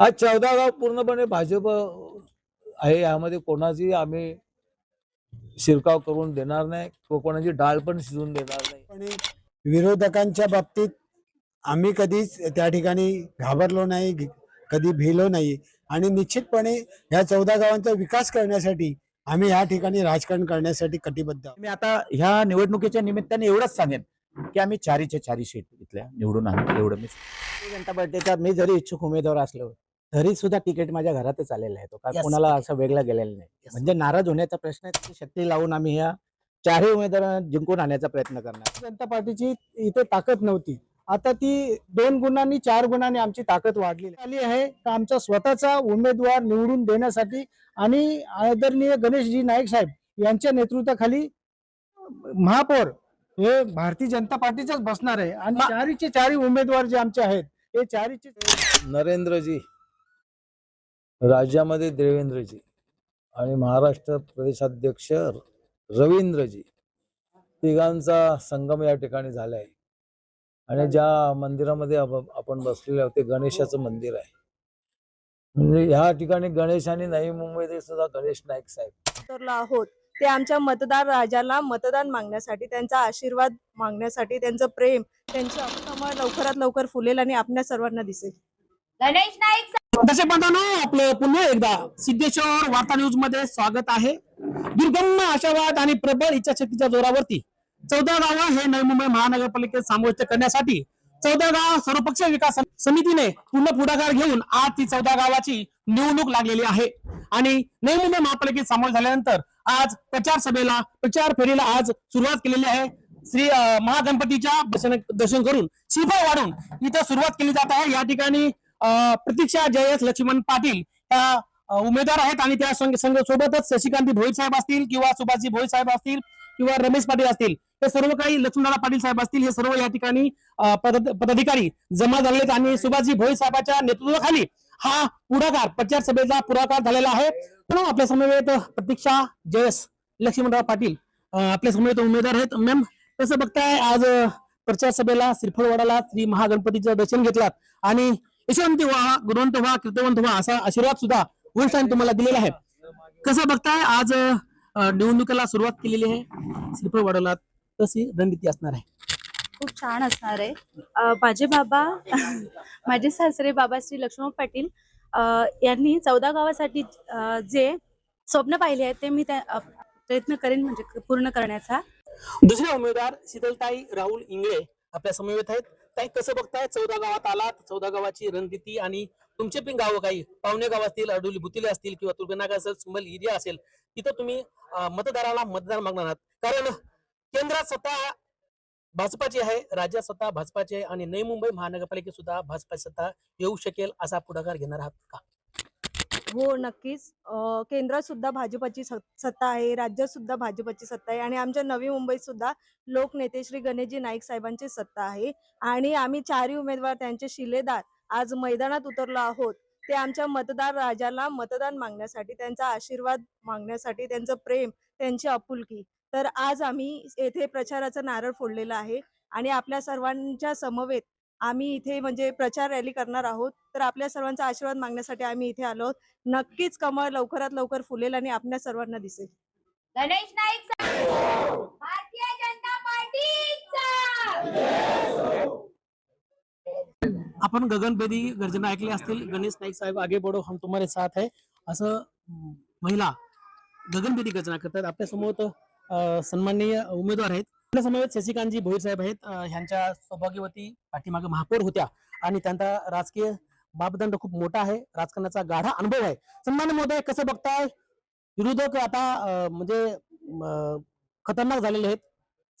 आज चौदा गाव पूर्णपणे भाजप आहे यामध्ये कोणाची आम्ही शिरकाव करून देणार नाही किंवा कोणाची डाळ पण शिजवून देणार नाही. पण विरोधकांच्या बाबतीत आम्ही कधीच त्या ठिकाणी घाबरलो नाही कधी भिलो नाही. आणि निश्चितपणे या चौदा गावांचा विकास करण्यासाठी आम्ही या ठिकाणी राजकारण करण्यासाठी कटिबद्ध. मी आता ह्या निवडणुकीच्या निमित्ताने एवढंच सांगेन की आम्ही चारीचे चारी सीट इथल्या निवडून आणू एवढं मी भारतीय जनता पार्टीचा मी जरी इच्छुक उमेदवार असलो तरी सुद्धा तिकीट माझ्या घरातच आलेलं आहे तो काय Yes. कोणाला असं वेगळं गेलेलं नाही. म्हणजे नाराज होण्याचा प्रश्न आहे शक्ती लावून आम्ही ह्या चारही उमेदवारांना जिंकून आणण्याचा प्रयत्न करणार. जनता पार्टीची इथे ताकद नव्हती. आता ती दोन गुणांनी चार गुणांनी आमची ताकद वाढलेली आली आहे का आमचा स्वतःचा उमेदवार निवडून देण्यासाठी आणि आदरणीय गणेशजी नाईक साहेब यांच्या नेतृत्वाखाली महापौर हे भारतीय जनता पार्टीचाच बसणार आहे. आणि चारीचे चारी उमेदवार जे आमचे आहेत हे चारीचे नरेंद्रजी राज्यामध्ये देवेंद्रजी आणि महाराष्ट्र प्रदेशाध्यक्ष रवींद्रजी तिघांचा संगम या ठिकाणी झाला आहे आणि ज्या मंदिरामध्ये आप- आपण बसलेले आहोत ते गणेशाचं मंदिर आहे. म्हणजे ह्या ठिकाणी गणेश आणि नवी मुंबईत सुद्धा गणेश नाईक साहेब. आहोत. ते आमच्या मतदार राजाला मतदान मागण्यासाठी त्यांचा आशीर्वाद मागण्यासाठी त्यांचं प्रेम त्यांचं लवकरात लवकर फुलेल आणि आपल्या सर्वांना दिसेल. गणेश नाईक तसे बांधवांनो आपलं पुन्हा एकदा सिद्धेश्वर वार्ता न्यूजमध्ये स्वागत आहे. दुर्गम आशावाद आणि प्रबळ इच्छाशक्तीच्या जोरावरती चौदा गाव हे नवी मुंबई महानगरपालिकेत समाविष्ट करण्यासाठी चौदा गाव सर्वपक्षीय विकास समितीने पूर्ण पुढाकार घेऊन आज ती चौदा गावाची निवडणूक लागलेली आहे. आणि नवी मुंबई महापालिकेत सामोरे झाल्यानंतर आज प्रचार सभेला प्रचार फेरीला आज सुरुवात केलेली आहे. श्री महागणपतीच्या दर्शन दर्शन करून शिफा वाढून इथं सुरुवात केली जात आहे. या ठिकाणी प्रतीक्षा जयस लक्ष्मण पाटील या उमेदवार आहेत आणि त्या संघ संघ सोबतच शशिकांत भोईर साहेब असतील किंवा सुभाषजी भोईर साहेब असतील किंवा रमेश पाटील असतील. हे सर्व काही लक्ष्मणदादा पाटील साहेब असतील. हे सर्व या ठिकाणी पदाधिकारी जमा झालेले आणि सुभाषजी भोईर साहेबाच्या नेतृत्वाखाली हा पुढाकार प्रचार सभेचा पुढाकार झालेला आहे. पण आपल्या समवेत प्रतीक्षा जयस लक्ष्मणराव पाटील आपल्या समवेत उमेदवार आहेत. मॅम कसं बघताय? आज प्रचार सभेला श्रीफळवाडाला श्री महागणपतीचं दर्शन घेतलात आणि यशवंत व्हा गुणवंत व्हा कीर्तवंत व्हा असा आशीर्वाद सुद्धा वरिष्ठांनी तुम्हाला दिलेला आहे. कसं बघताय आज निवडणुकीला सुरुवात केलेली आहे. श्रीफळवाडाला तशी रणनीती असणार आहे. खूप छान असणार आहे. माझे बाबा माझे सासरे बाबा श्री लक्ष्मण पाटील यांनी चौदा गावासाठी जे स्वप्न पाहिले आहेत ते मी त्या प्रयत्न करेन म्हणजे पूर्ण करण्याचा. दुसरे उमेदवार शीतलताई राहुल इंगळे आपल्या समवेत आहेत. ताई कसं बघताय? चौदा गावात आलात. चौदा गावाची रणनीती आणि तुमचे पण गावं काही पाहुणे गाव असतील अडोली भुतिले असतील किंवा तुर्बेनाग असेल सुंबल एरिया असेल तिथं तुम्ही मतदाराला मतदान मागणार आहात. कारण केंद्रात स्वतः भाजपाची आहे राज्यात स्वतः भाजपाची आहे आणि नवी मुंबई महानगरपालिकेत सुद्धा भाजपाची सत्ता येऊ शकेल असा पुढाकार घेणार आहात का? हो नक्कीच. केंद्र केंद्रात सुद्धा भाजपची सत्ता आहे राज्यात सुद्धा भाजपची सत्ता आहे आणि आमच्या नवी मुंबईत सुद्धा लोकनेते श्री गणेशजी नाईक साहेबांची सत्ता आहे. आणि आम्ही चारही उमेदवार त्यांचे शिलेदार आज मैदानात उतरलो आहोत. ते आमच्या मतदार राजाला मतदान मागण्यासाठी त्यांचा आशीर्वाद मागण्यासाठी त्यांचं प्रेम त्यांची आपुलकी. तर आज आम्ही येथे प्रचाराचा नारळ फोडलेला आहे आणि आपल्या सर्वांच्या समवेत आम्ही इथे म्हणजे प्रचार रॅली करणार आहोत. तर आपल्या सर्वांचा आशीर्वाद मागण्यासाठी आम्ही इथे आलो आहोत. नक्कीच कमळ लवकरात लवकर फुलेल आणि आपल्या सर्वांना दिसेल. गणेश नाईक भारतीय जनता पार्टीचा! आपण गगनभेदी गर्जना ऐकली असतील. गणेश नाईक साहेब आगे बढो हम तुम्हारे साथ है. असं महिला गगनभेदी गर्जना करतात. आपल्यासमोर अं, सन्माननीय उमेदवार आहेत. आपल्यासमोर शशिकांतजी भोईर साहेब आहेत. ह्यांच्या सौभाग्यवती पाठीमागे महापौर होत्या आणि त्यांचा राजकीय मापदंड खूप मोठा आहे. राजकारणाचा गाढा अनुभव आहे. सन्मान महोदय कसं बघताय? विरोधक आता म्हणजे खतरनाक झालेले आहेत.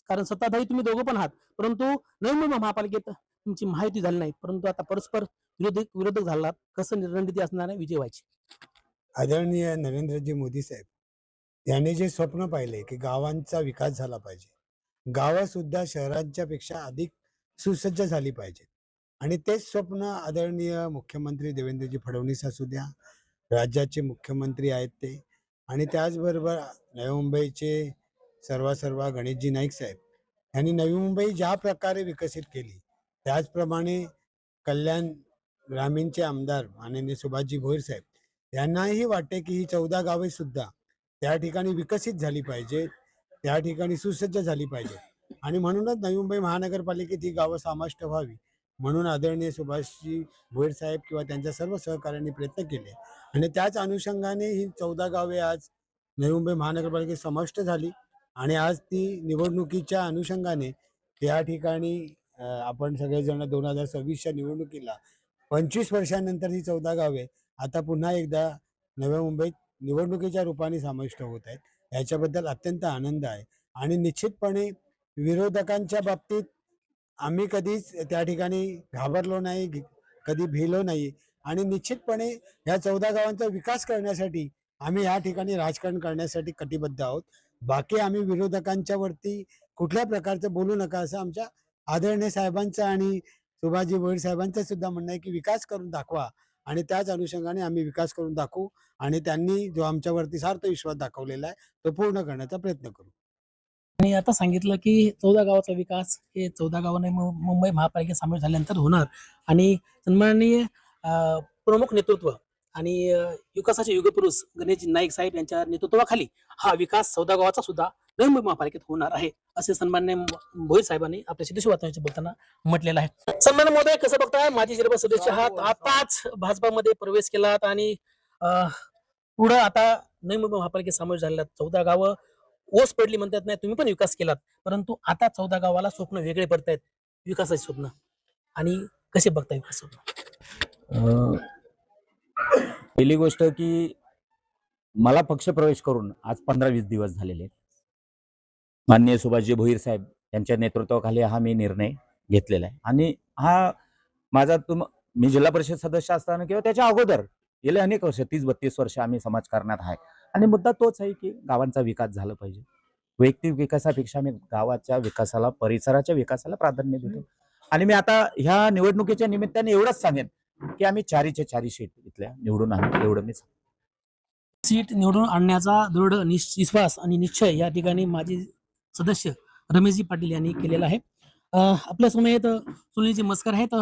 कारण सत्ताधारी तुम्ही दोघं पण आहात. परंतु नवी मुंबई महापालिकेत तुमची माहिती झाली नाही. परंतु आता परस्पर विरोधक विरोधक झालात. कसं रणनीती असणार आहे विजय व्हायची आदरणीय नरेंद्रजी मोदी साहेब यांनी जे स्वप्न पाहिले की गावांचा विकास झाला पाहिजे. गावं सुद्धा शहरांच्या पेक्षा अधिक सुसज्ज झाली पाहिजेत. आणि तेच स्वप्न आदरणीय मुख्यमंत्री देवेंद्रजी फडणवीस असू द्या राज्याचे मुख्यमंत्री आहेत ते. आणि त्याचबरोबर नवी मुंबईचे सर्व सर्व गणेशजी नाईक साहेब यांनी नवी मुंबई ज्या प्रकारे विकसित केली त्याचप्रमाणे कल्याण ग्रामीणचे आमदार माननीय सुभाषजी भोईर साहेब यांनाही वाटते की ही चौदा गावे सुद्धा त्या ठिकाणी विकसित झाली पाहिजेत. त्या ठिकाणी सुसज्ज झाली पाहिजे. आणि म्हणूनच नवी मुंबई महानगरपालिकेत ही गावं समाविष्ट व्हावी. म्हणून आदरणीय सुभाषजी भोईर साहेब किंवा त्यांच्या सर्व सहकाऱ्यांनी प्रयत्न केले. आणि त्याच अनुषंगाने ही चौदा गावे आज नवी मुंबई महानगरपालिकेत समाविष्ट झाली. आणि आज ती निवडणुकीच्या अनुषंगाने त्या ठिकाणी आपण सगळेजण दोन हजार सव्वीसच्या निवडणुकीला पंचवीस वर्षानंतर ही चौदा गावे आता पुन्हा एकदा नव्या मुंबईत निवडणुकीच्या रूपाने समाविष्ट होत आहेत. ह्याच्याबद्दल अत्यंत आनंद आहे. आणि निश्चितपणे विरोधकांच्या बाबतीत आम्ही कधीच त्या ठिकाणी घाबरलो नाही कधी भिलो नाही. आणि निश्चितपणे ह्या चौदा गावांचा विकास करण्यासाठी आम्ही या ठिकाणी राजकारण करण्यासाठी कटिबद्ध आहोत. बाकी आम्ही विरोधकांच्या वरती कुठल्या प्रकारचं बोलू नका असं आमच्या आदरणीय साहेबांचं आणि सुभाजी भोईर साहेबांचं सुद्धा म्हणणं आहे की विकास करून दाखवा. आणि त्याच अनुषंगाने आम्ही विकास करून दाखवू आणि त्यांनी जो आमच्यावरती सार्थ विश्वास दाखवलेला आहे तो पूर्ण करण्याचा प्रयत्न करू. आणि आता सांगितलं की चौदा गावाचा विकास हे चौदा गावाने मुंबई महापालिकेत सामील झाल्यानंतर होणार. आणि सन्माननीय प्रमुख नेतृत्व आणि विकासाचे युगपुरुष गणेश नाईक साहेब यांच्या नेतृत्वाखाली हा विकास चौदा गावाचा सुद्धा नवी मुंबई महापालिकेत होणार आहे असे सन्मान्य भोईर साहेबांनी आपल्या सिद्धेश्वर वातावरणाचे बोलताना म्हटलेलं आहे. सन्मान मोदय कसं बघताय? माजी जिल्हा सदस्य आहात. आताच भाजपामध्ये प्रवेश केलात आणि अं, पुढं आता नवी मुंबई महापालिकेत समावेश झालेला चौदा गावं ओस पडली म्हणतात नाही तुम्ही पण विकास केलात. परंतु आता चौदा गावाला स्वप्न वेगळे पडतायत विकासाचे स्वप्न. आणि कसे बघताय विकास स्वप्न? अं, पहिली गोष्ट की मला पक्षप्रवेश करून आज पंधरा वीस दिवस झालेले माननीय सुभाषजी भोईर साहेब यांच्या नेतृत्वाखाली हा मी निर्णय घेतलेला आहे. आणि हा माझा तुम मी जिल्हा परिषद सदस्य असताना किंवा त्याच्या अगोदर गेले अनेक वर्ष तीस बत्तीस वर्ष आम्ही समाजकारणात आहे. आणि मुद्दा तोच आहे की गावांचा विकास झाला पाहिजे. वैयक्तिक विकासापेक्षा मी गावाच्या विकासाला परिसराच्या विकासाला प्राधान्य देतो. आणि मी आता ह्या निवडणुकीच्या निमित्ताने एवढंच सांगेन की आम्ही चारीच्या चारी सीट इथल्या निवडून आणतो एवढं मी सीट निवडून आणण्याचा दृढ विश्वास आणि निश्चय या ठिकाणी माजी सदस्य रमेशजी पाटील यांनी केलेला आहे. आपल्या समयेत सुनीलजी मस्कर आहेत.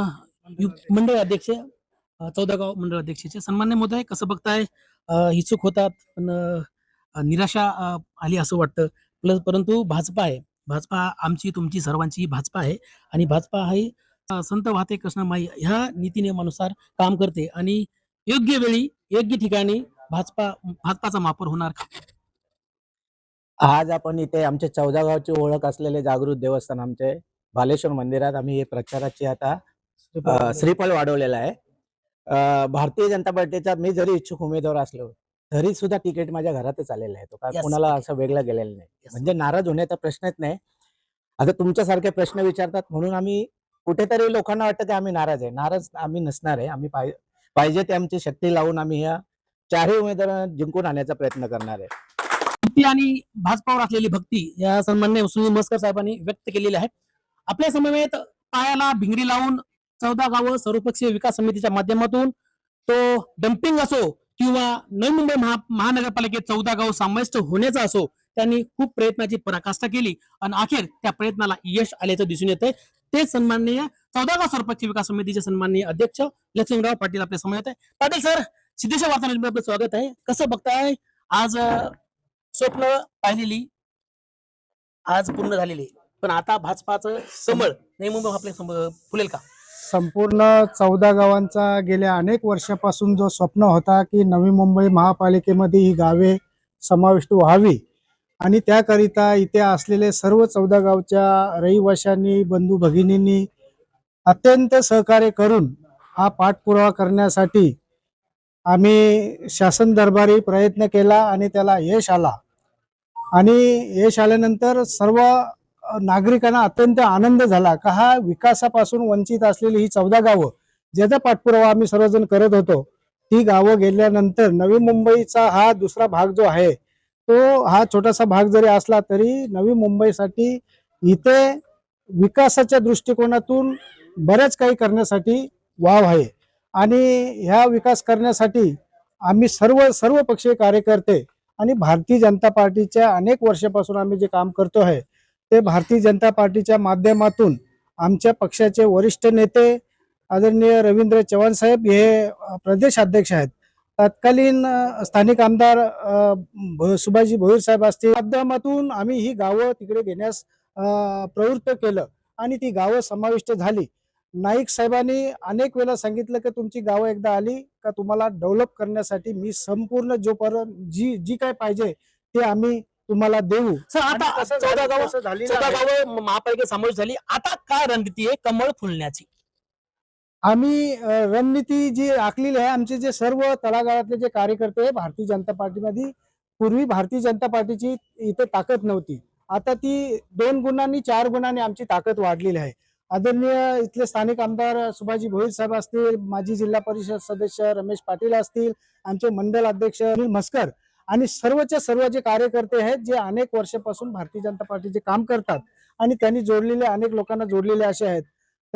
यु- मंडळ अध्यक्ष चौदागाव चौदा गाव मंडळ अध्यक्षाचे सन्मान्य मोदय कसं बघताय? इच्छुक होतात पण निराशा आली असं वाटतं. प्लस परंतु भाजपा आहे. भाजपा आमची तुमची सर्वांची भाजपा आहे. आणि भाजपा ही संत वाहते कृष्णमाई ह्या नीतीनियमानुसार काम करते आणि योग्य वेळी योग्य ठिकाणी भाजपा भाजपाचा वापर होणार का? आज आपण इथे आमच्या चौदा गावची ओळख असलेले जागृत देवस्थान आमचे बालेश्वर मंदिरात आम्ही हे प्रचाराची आता श्रीफळ वाढवलेला. आहे. भारतीय जनता पार्टीचा मी जरी इच्छुक उमेदवार असलो तरी सुद्धा तिकीट माझ्या घरातच आलेलं आहे. तो काय Yes. कोणाला असं वेगळं गेलेलं नाही. म्हणजे नाराज होण्याचा प्रश्नच नाही. आता तुमच्यासारखे प्रश्न विचारतात म्हणून आम्ही कुठेतरी लोकांना वाटतं की आम्ही नाराज आहे. नाराज आम्ही नसणार आहे. आम्ही पाहिजे ते आमची शक्ती लावून आम्ही ह्या चारही उमेदवारांना जिंकून आणण्याचा प्रयत्न करणार आहे. भक्ती आणि भाजपावर असलेली भक्ती या सन्मान्य सुनील मस्कर साहेबांनी व्यक्त केलेली आहे. आपल्या समवेत पायाला भिंगडी लावून चौदा गावं सर्वपक्षीय विकास समितीच्या माध्यमातून तो डम्पिंग असो किंवा नवी मुंबई महा महानगरपालिकेत चौदा गाव समाविष्ट होण्याचा असो त्यांनी खूप प्रयत्नाची पराकाष्ठा केली. आणि अखेर त्या प्रयत्नाला यश आल्याचं दिसून येतंय. ते सन्माननीय चौदा सरपंच विकास समितीचे सन्माननीय अध्यक्ष लक्ष्मीराव पाटील आपल्यासमोर आहे पाटील सर सिद्धेश्वर वार्तामध्ये आपलं स्वागत आहे. कसं बघताय? आज स्वप्न पाहिलेली आज पूर्ण झालेली पण आता भाजपाचं समळ नाही मुंबई आपल्यासमोर फुलेल का? संपूर्ण चौदा गावांचा गेल्या अनेक वर्षापासून जो स्वप्न होता की नवी मुंबई महापालिकेमध्ये ही गावे समाविष्ट व्हावी आणि त्याकरिता इथे असलेले सर्व चौदा गावच्या रहिवाशांनी बंधू भगिनींनी अत्यंत सहकार्य करून हा पाठपुरावा करण्यासाठी आम्ही शासन दरबारी प्रयत्न केला आणि त्याला यश आला. आणि यश आल्यानंतर सर्व नागरिकांना अत्यंत आनंद झाला का हा विकासापासून वंचित असलेली ही चौदा गावं ज्याचा पाठपुरावा आम्ही सर्वजण करत होतो ती गावं गेल्यानंतर नवी मुंबईचा हा दुसरा भाग जो आहे तो हा छोटासा भाग जरी असला तरी नवी मुंबईसाठी इथे विकासाच्या दृष्टिकोनातून बऱ्याच काही करण्यासाठी वाव आहे. आणि ह्या विकास करण्यासाठी आम्ही सर्व सर्व पक्षीय कार्यकर्ते आणि भारतीय जनता पार्टीच्या अनेक वर्षापासून आम्ही जे काम करतो आहे ते भारतीय जनता पार्टीच्या माध्यमातून आमच्या पक्षाचे वरिष्ठ नेते आदरणीय रवींद्र चव्हाण साहेब हे प्रदेश अध्यक्ष आहेत. तत्कालीन स्थानिक आमदार सुभाषजी भोईर साहेब असतील. माध्यमातून आम्ही ही गावं तिकडे घेण्यास प्रवृत्त केलं आणि ती गावं समाविष्ट झाली. नाईक साहेबांनी अनेक वेळा सांगितलं की तुमची गावं एकदा आली का तुम्हाला डेव्हलप करण्यासाठी मी संपूर्ण जोपर्यंत जी जी काय पाहिजे ते आम्ही तुम्हाला देऊ. सर आता चौदा झालं- गाव महापालिकेत समावेश झाली. आता काय रणनीती आहे? कमळ फुलण्याची. आम्ही रणनीती जी आखलेली आहे आमचे जे सर्व तळागाळातले जे कार्यकर्ते भारतीय जनता पार्टीमध्ये पूर्वी भारतीय जनता पार्टीची इथे ताकद नव्हती. आता ती दोन गुणांनी चार गुणांनी आमची ताकद वाढलेली आहे. आदरणीय इथले स्थानिक आमदार सुभाजी भोईर साहेब असतील माजी जिल्हा परिषद सदस्य रमेश पाटील असतील आमचे मंडल अध्यक्ष अनिल म्हस्कर आणि सर्वच्या सर्व जे कार्यकर्ते आहेत जे अनेक वर्षापासून भारतीय जनता पार्टीचे काम करतात आणि त्यांनी जोडलेले अनेक लोकांना जोडलेले असे आहेत.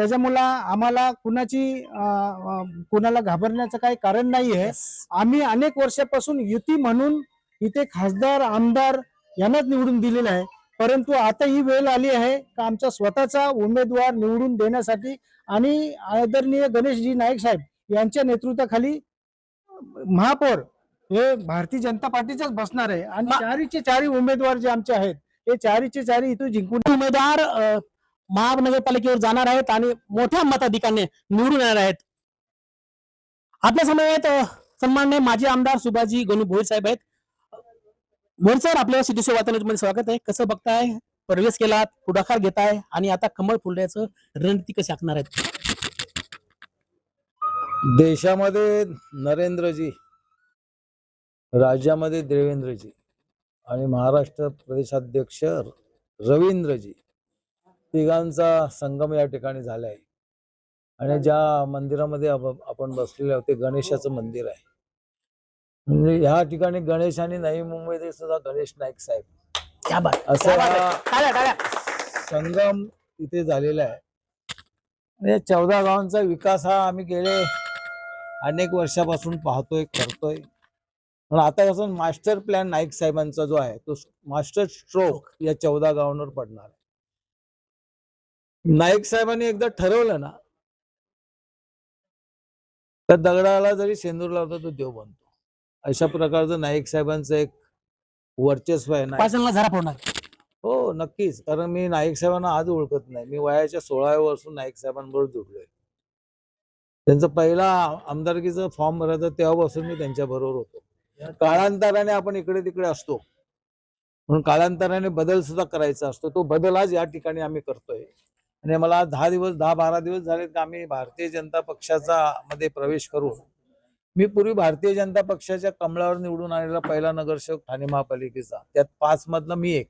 त्याच्यामुळं आम्हाला कुणाची कुणाला घाबरण्याचं काही कारण नाही आहे आम्ही अनेक वर्षापासून युती म्हणून इथे खासदार आमदार यांनाच निवडून दिलेलं आहे. परंतु आता ही वेळ आली आहे का आमचा स्वतःचा उमेदवार निवडून देण्यासाठी आणि आदरणीय गणेशजी नाईक साहेब यांच्या नेतृत्वाखाली महापौर हे भारतीय जनता पार्टीचाच बसणार आहे. आणि चारीचे चारी उमेदवार जे आमचे आहेत हे चारीचे चारी इथून जिंकून उमेदवार महानगरपालिकेवर जाणार आहेत आणि मोठ्या मताधिकाने निवडून येणार आहेत. आपल्यासमोर सन्मान्य माजी आमदार सुभाजी गणू भोईर साहेब आहेत. भोईर साहेब आपल्या सिद्धेश्वर वातावरण स्वागत आहे. कसं बघताय? प्रवेश केलात पुढाकार घेताय आणि आता कमळ फुलण्याचं रणनीती कशी आखणार आहेत? देशामध्ये नरेंद्रजी राज्यामध्ये देवेंद्रजी आणि महाराष्ट्र प्रदेशाध्यक्ष रवींद्रजी तिघांचा संगम या ठिकाणी झाला आहे आणि ज्या मंदिरामध्ये आप- आपण बसलेले आहोत ते गणेशाचं मंदिर आहे. म्हणजे ह्या ठिकाणी गणेश आणि नवी मुंबईत सुद्धा गणेश नाईक साहेब. असं. संगम इथे झालेला आहे. या चौदा गावांचा विकास हा आम्ही गेले अनेक वर्षापासून पाहतोय करतोय. पण आता कसं मास्टर प्लॅन नाईक साहेबांचा जो आहे तो मास्टर स्ट्रोक या चौदा गावांवर पडणार आहे. नाईक साहेबांनी एकदा ठरवलं ना तर दगडाला जरी सेंदूर लावतो तो देव बनतो. अशा प्रकारचं नाईक साहेबांचं एक वर्चस्व आहे नाईक. पायथनला झरा पडणार हो नक्कीच. कारण मी नाईक साहेबांना आज ओळखत नाही. मी वयाच्या सोळाव्या वर्षून नाईक साहेबांबरोबर जुडलोय. त्यांचा पहिला आमदारकीचा फॉर्म भरायचा तेव्हापासून मी त्यांच्या बरोबर होतो. काळांतराने आपण इकडे तिकडे असतो. म्हणून काळांतराने बदल सुद्धा करायचा असतो. तो बदल आज या ठिकाणी आम्ही करतोय. आणि मला दहा दिवस दहा बारा दिवस झाले की आम्ही भारतीय जनता पक्षाचा मध्ये प्रवेश करून मी पूर्वी भारतीय जनता पक्षाच्या कमळावर निवडून आलेला पहिला नगरसेवक ठाणे महापालिकेचा. त्यात पाच मधला मी एक.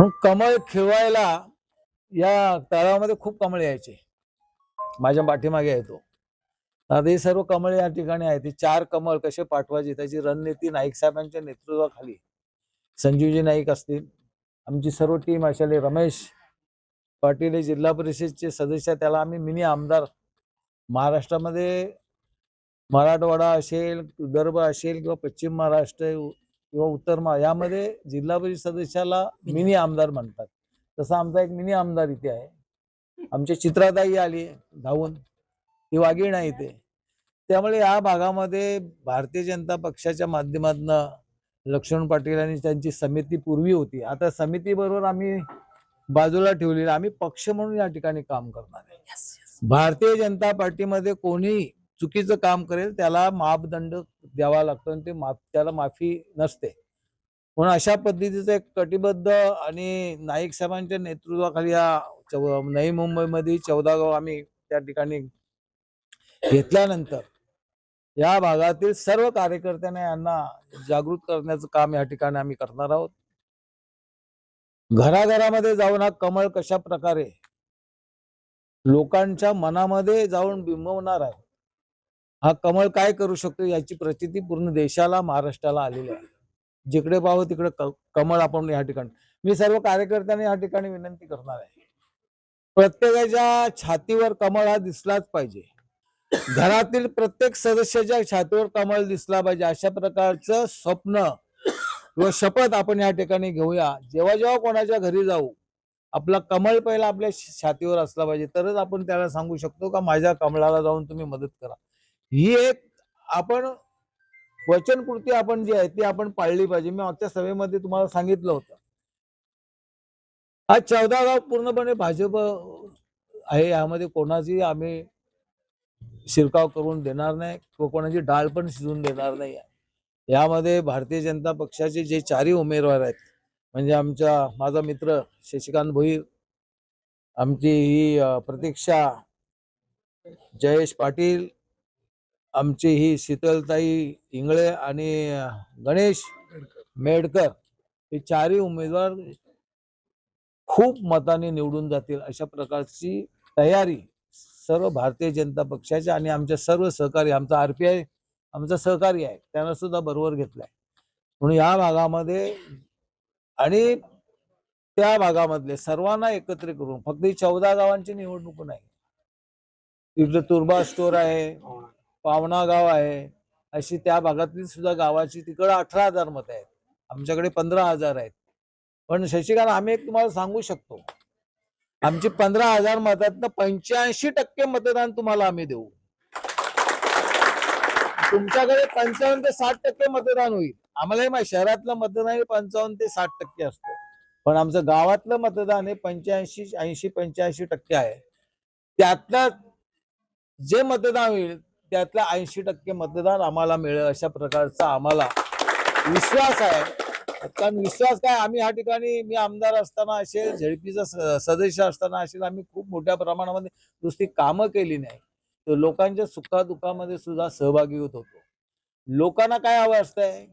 मग कमळ खेळवायला या तळामध्ये खूप कमळ यायचे. माझ्या पाठीमागे येतो आता हे सर्व कमळ या ठिकाणी आहे चार कमळ कसे पाठवायचे? त्याची रणनीती नाईक साहेबांच्या नेतृत्वाखाली. संजीवजी नाईक असतील आमची सर्व टीम असेल रमेश पाटील हे जिल्हा परिषदचे सदस्य त्याला आम्ही मिनी आमदार. महाराष्ट्रामध्ये मराठवाडा असेल विदर्भ असेल किंवा पश्चिम महाराष्ट्र किंवा उत्तर महा यामध्ये जिल्हा परिषद सदस्याला मिनी आमदार म्हणतात. तसा आमचा एक मिनी आमदार इथे आहे. आमची चित्राताई आली धावून. ती वाघीण आहे इथे. त्यामुळे या भागामध्ये भारतीय जनता पक्षाच्या माध्यमातून लक्ष्मण पाटील आणि त्यांची समिती पूर्वी होती. आता समिती बरोबर आम्ही बाजूला ठेवलेली आम्ही पक्ष म्हणून या ठिकाणी काम करणार आहे. भारतीय जनता पार्टीमध्ये कोणी चुकीचं काम करेल त्याला मापदंड द्यावा लागतो आणि ते माफ त्याला माफी नसते. म्हणून अशा पद्धतीचं एक कटिबद्ध आणि नाईक साहेबांच्या नेतृत्वाखाली या चौ- नवी मुंबईमध्ये चौदा गाव आम्ही त्या ठिकाणी घेतल्यानंतर या भागातील सर्व कार्यकर्त्यांना यांना जागृत करण्याचं काम या ठिकाणी आम्ही करणार आहोत. घराघरामध्ये जाऊन हा कमळ कशा प्रकारे लोकांच्या मनामध्ये जाऊन बिंबवणार आहे हा कमळ काय करू शकतो याची प्रचिती पूर्ण देशाला महाराष्ट्राला आलेली आहे. जिकडे पाहू तिकडे कमळ आपण या ठिकाणी मी सर्व कार्यकर्त्यांना या ठिकाणी विनंती करणार आहे. प्रत्येकाच्या छातीवर कमळ हा दिसलाच पाहिजे. घरातील प्रत्येक सदस्याच्या छातीवर कमल दिसला पाहिजे. अशा प्रकारचं स्वप्न किंवा शपथ आपण या ठिकाणी घेऊया. जेव्हा जेव्हा कोणाच्या घरी जाऊ आपला कमळ पहिला आपल्या छातीवर असला पाहिजे. तरच आपण त्याला सांगू शकतो का माझ्या कमळाला जाऊन तुम्ही मदत करा. ही एक आपण वचनकृती आपण जी आहे ती आपण पाळली पाहिजे. मी मागच्या सभेमध्ये तुम्हाला सांगितलं होतं. आज चौदा गाव पूर्णपणे भाजप आहे. यामध्ये कोणाची आम्ही शिरकाव करून देणार नाही कोकणाची डाळ पण शिजून देणार नाही. यामध्ये भारतीय जनता पक्षाचे जे चारही उमेदवार आहेत म्हणजे आमच्या माझा मित्र शशिकांत भोईर आमची ही प्रतीक्षा जयेश पाटील आमची ही शीतलताई इंगळे आणि गणेश मेडकर हे चारही उमेदवार खूप मताने निवडून जातील अशा प्रकारची तयारी सर्व भारतीय जनता पक्षाच्या आणि आमच्या सर्व सहकारी आमचा आरपीआय आमचा सहकारी आहे त्यांना सुद्धा बरोबर घेतलाय. म्हणून या भागामध्ये आणि त्या भागामधले सर्वांना एकत्र करून फक्त ही चौदा गावांची निवडणूक नाही. तिकडे तुर्बा स्टोर आहे पावणा गाव आहे अशी त्या भागातली सुद्धा गावाची तिकडं अठरा हजार मत आहेत. आमच्याकडे पंधरा हजार आहेत. पण शशिकांत आम्ही एक तुम्हाला सांगू शकतो आमची पंधरा हजार मतातनं पंच्याऐंशी टक्के मतदान तुम्हाला आम्ही देऊ. तुमच्याकडे पंचावन्न ते साठ टक्के मतदान होईल. आम्हाला हे माहिती शहरातलं मतदान हे पंचावन्न ते साठ टक्के असतं. पण आमचं गावातलं मतदान हे पंच्याऐंशी ऐंशी पंच्याऐंशी टक्के आहे. त्यातलं जे मतदान होईल त्यातलं ऐंशी टक्के मतदान आम्हाला मिळेल अशा प्रकारचा आम्हाला विश्वास आहे. कारण विश्वास काय? आम्ही या ठिकाणी मी आमदार असताना असेल झेडपीचा सदस्य असताना असेल आम्ही खूप मोठ्या प्रमाणामध्ये नुसती कामं केली नाही. तर लोकांच्या सुखादुखामध्ये सुद्धा सहभागी होत होतो. लोकांना काय हवं असतंय?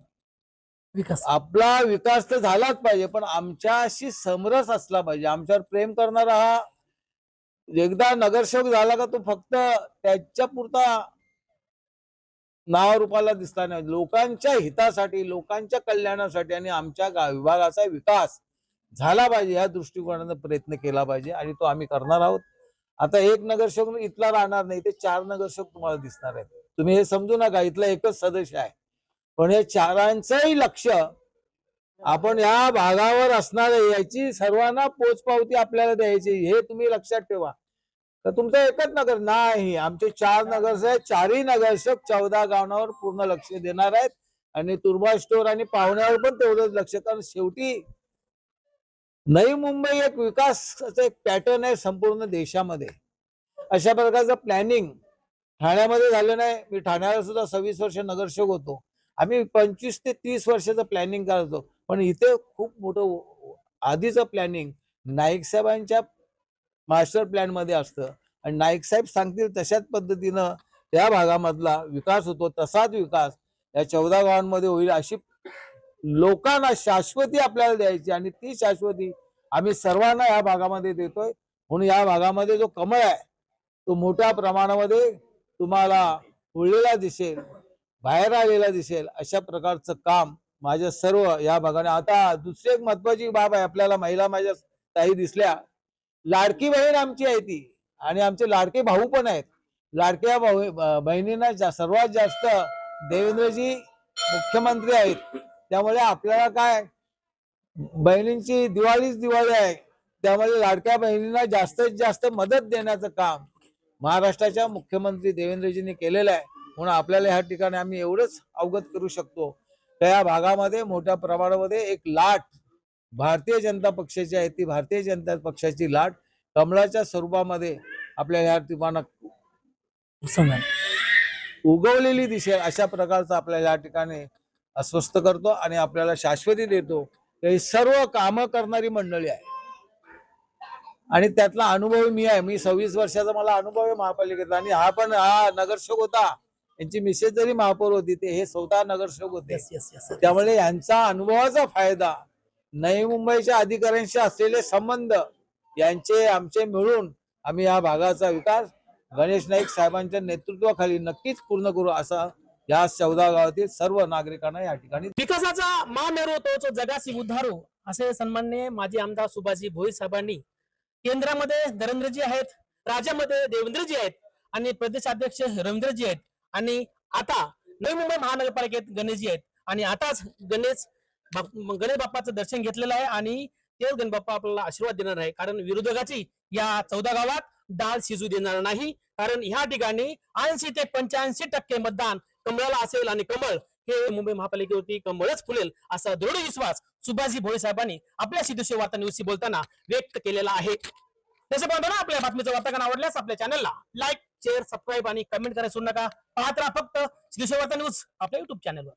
विकास. आपला विकास तर झालाच पाहिजे पण आमच्याशी समरस असला पाहिजे. आमच्यावर प्रेम करणारा हा एकदा नगरसेवक झाला का तो फक्त त्याच्या पुरता नावारूपाला दिसला नाही. लोकांच्या हितासाठी लोकांच्या कल्याणासाठी आणि आमच्या विभागाचा विकास झाला पाहिजे या दृष्टिकोनाने प्रयत्न केला पाहिजे आणि तो आम्ही करणार आहोत. आता एक नगरसेवक इथला राहणार नाही ते चार नगरसेवक तुम्हाला दिसणार आहेत. तुम्ही हे समजू नका इथला एकच सदस्य आहे. पण हे चारांचंही लक्ष आपण या भागावर असणार याची सर्वांना पोचपावती आपल्याला द्यायची हे तुम्ही लक्षात ठेवा. तर तुमचं एकच नगर नाही आमचे चार नगरसेवक चारही नगरसेवक चौदा गावांवर पूर्ण लक्ष देणार आहेत. आणि तुर्बा स्टोर आणि पाहुण्यावर पण तेवढंच लक्ष कारण शेवटी नवी मुंबई एक विकासाचं एक पॅटर्न आहे संपूर्ण देशामध्ये. अशा प्रकारचं प्लॅनिंग ठाण्यामध्ये झालं नाही. मी ठाण्याला सुद्धा सव्वीस वर्ष नगरसेवक होतो. आम्ही पंचवीस ते तीस वर्षाचं प्लॅनिंग करतो पण इथे खूप मोठं आधीचं प्लॅनिंग नाईक साहेबांच्या मास्टर प्लॅनमध्ये असतं. आणि नाईक साहेब सांगतील तशाच पद्धतीनं त्या भागामधला विकास होतो तसाच विकास या चौदा गावांमध्ये होईल अशी लोकांना शाश्वती आपल्याला द्यायची आणि ती शाश्वती आम्ही सर्वांना या भागामध्ये देतोय. म्हणून या भागामध्ये जो कमळ आहे तो मोठ्या प्रमाणामध्ये तुम्हाला फुललेला दिसेल बाहेर आलेला दिसेल अशा प्रकारचं काम माझ्या सर्व या भागाने. आता दुसरी एक महत्वाची बाब आहे आपल्याला महिला माझ्या ताई दिसल्या. लाडकी बहीण आमची आहे ती. आणि आमचे लाडके भाऊ पण आहेत. लाडक्या भाऊ बहिणींना जा- सर्वात जास्त देवेंद्रजी मुख्यमंत्री आहेत. त्यामुळे आपल्याला काय? बहिणींची दिवाळीच दिवाळी आहे. त्यामुळे लाडक्या बहिणींना जास्तीत जास्त मदत देण्याचं काम महाराष्ट्राच्या मुख्यमंत्री देवेंद्रजींनी केलेलं आहे. म्हणून आपल्याला ह्या ठिकाणी आम्ही एवढंच अवगत करू शकतो. त्या भागामध्ये मोठ्या प्रमाणामध्ये एक लाट भारतीय जनता पक्षाची आहे ती भारतीय जनता पक्षाची लाट कमळाच्या स्वरूपामध्ये आपल्याला ह्या ठिकाणा उगवलेली दिसेल अशा प्रकारचं आपल्याला या ठिकाणी अस्वस्थ करतो आणि आपल्याला शाश्वती देतो. ही सर्व कामं करणारी मंडळी आहे. आणि त्यातला अनुभव मी आहे. मी सव्वीस वर्षाचा मला अनुभव आहे महापालिकेचा आणि हा पण हा नगरसेवक होता. यांची मिसेस जरी महापौर होती ते हे स्वतः नगरसेवक होते. त्यामुळे यांचा अनुभवाचा फायदा नवी मुंबईच्या अधिकाऱ्यांशी असलेले संबंध यांचे आमचे मिळून आम्ही या भागाचा विकास गणेश नाईक साहेबांच्या नेतृत्वाखाली नक्कीच पूर्ण करू असा या चौदा गावातील सर्व नागरिकांना या ठिकाणी विकासाचा महामेरू तो जो जगासी उद्धारू असे सन्मान्य माजी आमदार सुभाषजी भोई साहेबांनी केंद्रामध्ये नरेंद्रजी आहेत राज्यामध्ये देवेंद्रजी आहेत आणि प्रदेशाध्यक्ष रवींद्रजी आहेत. आणि आता नवी मुंबई महानगरपालिकेत गणेशजी आहेत. आणि आताच गणेश गणेश बाप्पाचं दर्शन घेतलेलं आहे आणि तेच गणबाप्पा आपल्याला आशीर्वाद देणार आहे. कारण विरोधकाची या चौदा गावात डाळ शिजू देणार नाही. कारण ह्या ठिकाणी ऐंशी ते पंच्याऐंशी टक्के मतदान कमळाला असेल आणि कमळ हे मुंबई महापालिकेवरती कमळच फुलेल असा दृढ विश्वास सुभाषजी भोळे साहेबांनी आपल्या सिद्धेश्वर वार्ता न्यूजशी बोलताना व्यक्त केलेला आहे. तसे पाहतो ना आपल्या बातमीचं वार्तांकन आवडल्यास आपल्या चॅनलला लाईक शेअर सबस्क्राईब आणि कमेंट करायला सोडू नका. पाहत राहा फक्त सिद्धेश्वर वार्ता न्यूज आपल्या युट्यूब चॅनलवर